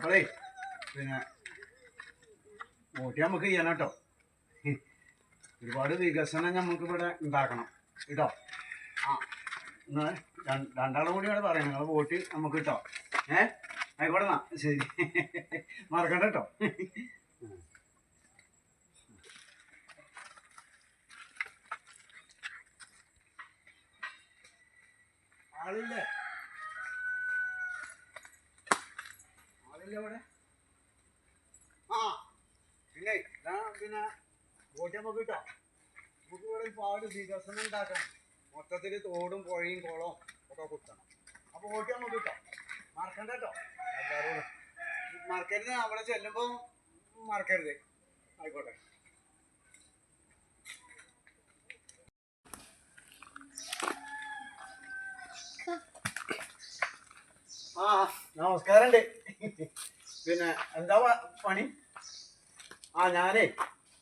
അപ്പോഴേ പിന്നെ വോട്ട് നമുക്ക് ചെയ്യണം കേട്ടോ. ഒരുപാട് വികസനം നമുക്ക് ഇവിടെ ഉണ്ടാക്കണം. കേട്ടോ? ആ ഇന്ന് രണ്ടാളും കൂടി ഇവിടെ പറയാം നിങ്ങൾ വോട്ട് നമുക്ക് കിട്ടോ? ഏ? ആയിക്കോട്ടെ എന്നാ. ശരി. മറക്കണ്ട കേട്ടോ. ആളില്ലേ? ആ പിന്നെ ഇതാ പിന്നെ വോട്ട് നമുക്ക് കിട്ടോ നമുക്ക് ഇവിടെ ഒരുപാട് വികസനം ഉണ്ടാക്കണം. മൊത്തത്തിൽ തോടും പുഴയും കുളവും ഒക്കെ കുത്തണം. അപ്പോൾ വോട്ട് നമുക്ക് കിട്ടോ. മറക്കരുത്. അവിടെ ചെല്ലുമ്പോൾ മറക്കരുത്. ആയിക്കോട്ടെ. ആ പിന്നെ എന്താ പണി? ആ ഞാനേ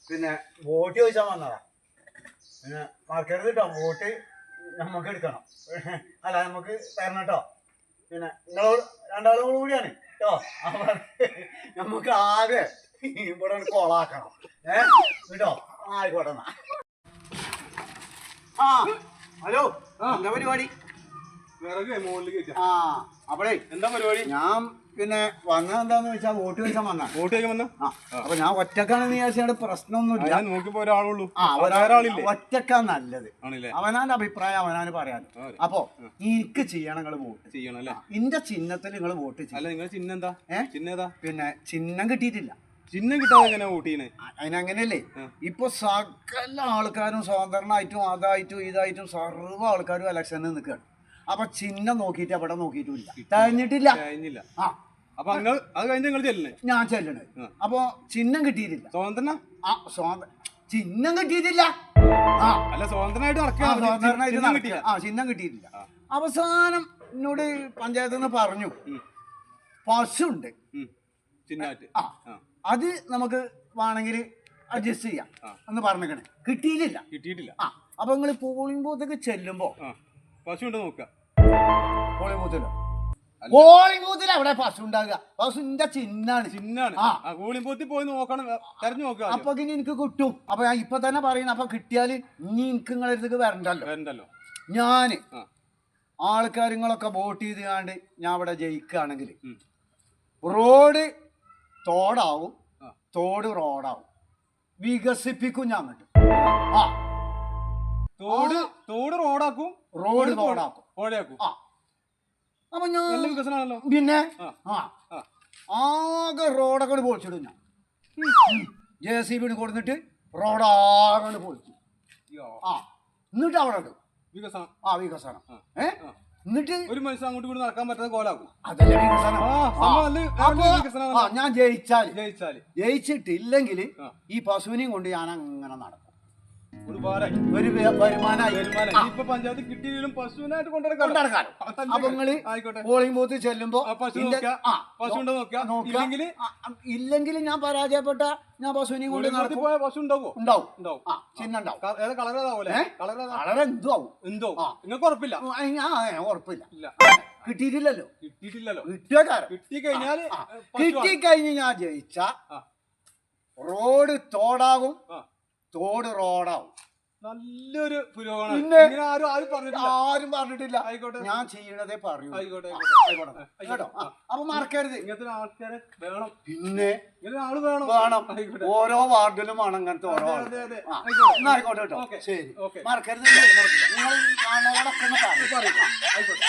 പിന്നെ വോട്ട് ചോദിച്ചാൽ വന്നതാ. പിന്നെ മറക്കരുത് കിട്ടോ വോട്ട് നമുക്ക് എടുക്കണം. അല്ല നമുക്ക് തരണം കേട്ടോ പിന്നെ നിങ്ങൾ രണ്ടാളും കൂടിയാണ്. കേട്ടോ നമുക്ക് ആകെ ഇവിടെ കോളാക്കണം. ഏ കേട്ടോ ആയിക്കോട്ടെ ആ ഹലോ എന്താ പരിപാടി? ആ. അപ്പഴേ എന്താ പരിപാടി? ഞാൻ പിന്നെ വന്നത് എന്താന്ന് വെച്ചാൽ വോട്ട് ചോദിച്ചാൽ വന്ന. വോട്ട് വന്ന? അപ്പൊ ഞാൻ ഒറ്റക്കാണെന്ന് വിചാരിച്ചാൽ പ്രശ്നമൊന്നുമില്ല ഞാൻ ഒരാളുള്ളൂ. ആ ഒറ്റക്കാ നല്ലത്. അവനാന്റെ അഭിപ്രായം അവനാന് പറയാൻ. അപ്പൊ എനിക്ക് ചെയ്യണം നിങ്ങൾ വോട്ട്. ചെയ്യണം അല്ലേ? ഇന്റെ ചിഹ്നത്തിൽ നിങ്ങൾ വോട്ട് ചെയ്യണം. ചിഹ്നം എന്താ? ചിഹ്നം ഏതാ? പിന്നെ ചിഹ്നം കിട്ടിയിട്ടില്ല. ചിഹ്നം കിട്ടാതെ എങ്ങനെ വോട്ട് ചെയ്യണേ? അതിനങ്ങനെയല്ലേ. ഇപ്പൊ സകല ആൾക്കാരും സ്വതന്ത്രനായിട്ടും അതായിട്ടും ഇതായിട്ടും സർവ ആൾക്കാരും ഇലക്ഷനിൽ നിൽക്കുകയാണ് അപ്പൊ ചിഹ്നം നോക്കിയിട്ട് അവിടെ നോക്കിട്ടില്ല കഴിഞ്ഞിട്ടില്ല കഴിഞ്ഞില്ല ആ. അപ്പൊ നിങ്ങൾ അത് കഴിഞ്ഞ നിങ്ങൾ ചെല്ലണേ? ഞാൻ ചെല്ലണത് ആ. അപ്പൊ ചിഹ്നം കിട്ടിയിട്ടില്ല. സ്വാതന്ത്രന? ആ സ്വാത ചിഹ്നം കിട്ടിയിട്ടില്ല. ആ. അല്ല സ്വാതന്ത്രനായിട്ട് നടക്കുക സ്വതന്ത്രനായിട്ട് ചിഹ്നം കിട്ടിയില്ല. ആ ചിഹ്നം കിട്ടിയിട്ടില്ല. അവസാനം എന്നോട് പഞ്ചായത്തിൽ നിന്ന് പറഞ്ഞു. പശു ഉണ്ട്. ആ. അത് നമുക്ക് വേണമെങ്കിൽ അഡ്ജസ്റ്റ് ചെയ്യാം. എന്ന് പറഞ്ഞേക്കണേ കിട്ടിയിട്ടില്ല. കിട്ടിയിട്ടില്ല. ആ. അപ്പൊ നിങ്ങൾ പോളിംഗ് ബോത്തൊക്കെ ചെല്ലുമ്പോ പശു ഉണ്ട് നോക്കുക പോളിംഗ് ബൂത്തിലോ അല്ല. പോളിംഗ് ബൂത്തിൽ അവിടെ പശു ഉണ്ടാകുക പശുന്റെ ചിഹ്നാണ് ചിഹ്നാണ് ആ. ആ കൂളിംപോത്തി പോയി നോക്കണം തെരഞ്ഞു നോക്കുക ആദ്യം. അപ്പൊ ഇനി എനിക്ക് കിട്ടും. അപ്പൊ ഞാൻ ഇപ്പൊ തന്നെ പറയുന്നു അപ്പൊ കിട്ടിയാൽ ഇനി എനിക്ക് നിങ്ങളെ അടുത്തേക്ക് വരണ്ടല്ലോ. വരണ്ടല്ലോ. ഞാൻ ആ. ആൾക്കാരുങ്ങളൊക്കെ വോട്ട് ചെയ്ത് കാണ്ട് ഞാൻ ഇവിടെ ജയിക്കുകയാണെങ്കിൽ ഉം. റോഡ് തോടാവും ആ. തോട് റോഡാവും. വികസിപ്പിക്കും ഞാൻ അങ്ങോട്ട്. ആ. തോട് തോട് റോഡാക്കും റോഡ് തോടാക്കും ഓടയാക്കും ആ. അപ്പൊ ഞാൻ വികസനമാണല്ലോ. പിന്നെ? ആ. ആകെ റോഡൊക്കെ പൊളിച്ചിടും ഞാൻ. ജെ സി ബിന് കൊടുത്തിട്ട് റോഡാകെ പൊളിച്ചു. ആ. എന്നിട്ട് അവിടെ ഇടും. വികസനം. ആ വികസനം. ഏ. എന്നിട്ട് ഒരു മനുഷ്യൻ അങ്ങോട്ട് കൂടി നടക്കാൻ പറ്റാത്ത കോലാക്കും. ഞാൻ ജയിച്ചാൽ ജയിച്ചാൽ ജയിച്ചിട്ടില്ലെങ്കിൽ ആ. ഈ പശുവിനെയും കൊണ്ട് ഞാൻ അങ്ങനെ നടക്കും. ഒരു വരുമാനമായി ഇപ്പൊ പഞ്ചായത്ത് കിട്ടിയാലും പശുവിനായിട്ട് കൊണ്ടുനടക്കാം കൊണ്ടുനടക്കാലോ. അപ്പൊ നിങ്ങൾ ആയിക്കോട്ടെ. പോളിംഗ് ബൂത്ത് ചെല്ലുമ്പോ നോക്കുക. ഇല്ലെങ്കിൽ ഞാൻ പരാജയപ്പെട്ട ഞാൻ പശുവിനെയും കൊണ്ട് നടത്തി പോയ പശു ഉണ്ടാവോ ഉണ്ടാവും. ഉണ്ടാവും. ആ ചിഹ്നം ഉണ്ടാവും. ക- ഏതാ കളർ എന്തും ആവും. എന്തോ? ആ. നിങ്ങൾക്ക് ഉറപ്പില്ല? ഉറപ്പില്ല. കിട്ടിയിട്ടില്ലല്ലോ. കിട്ടിയിട്ടില്ലല്ലോ. കിട്ടിയ കാര്യം. കിട്ടി കഴിഞ്ഞാൽ കിട്ടി കഴിഞ്ഞ് കിട്ടിക്കഴിഞ്ഞ് ഞാൻ ജയിച്ച റോഡ് തോടാകും. തോട് റോഡാവും. നല്ലൊരു പുരോഗമനം. പിന്നെ? ഇങ്ങനെ ആരും ആരും പറഞ്ഞിട്ടില്ല. ആരും പറഞ്ഞിട്ടില്ല. ആയിക്കോട്ടെ. ഞാൻ ചെയ്യണതേ പറയൂ. ആയിക്കോട്ടെ ആയിക്കോട്ടെ. കേട്ടോ? ആ, അപ്പൊ മറക്കരുത്. ഇങ്ങനത്തെ ആൾക്കാരെ വേണം. പിന്നെ ഇങ്ങനെ ആൾ വേണം. വേണം. ആയിക്കോട്ടെ. ഓരോ വാർഡിലും ആണ് അങ്ങനത്തെ ഓരോ അതെ, ആൾ. അതെ, അതെ. ആ, ആയിക്കോട്ടെ. എന്നാ ആയിക്കോട്ടെ കേട്ടോ. ഓക്കേ. ശരി. ഓക്കേ. മറക്കരുത്. നിങ്ങൾ കാണുന്നവരൊക്കെ ഒന്ന് പറയും. പറയും. ആയിക്കോട്ടെ.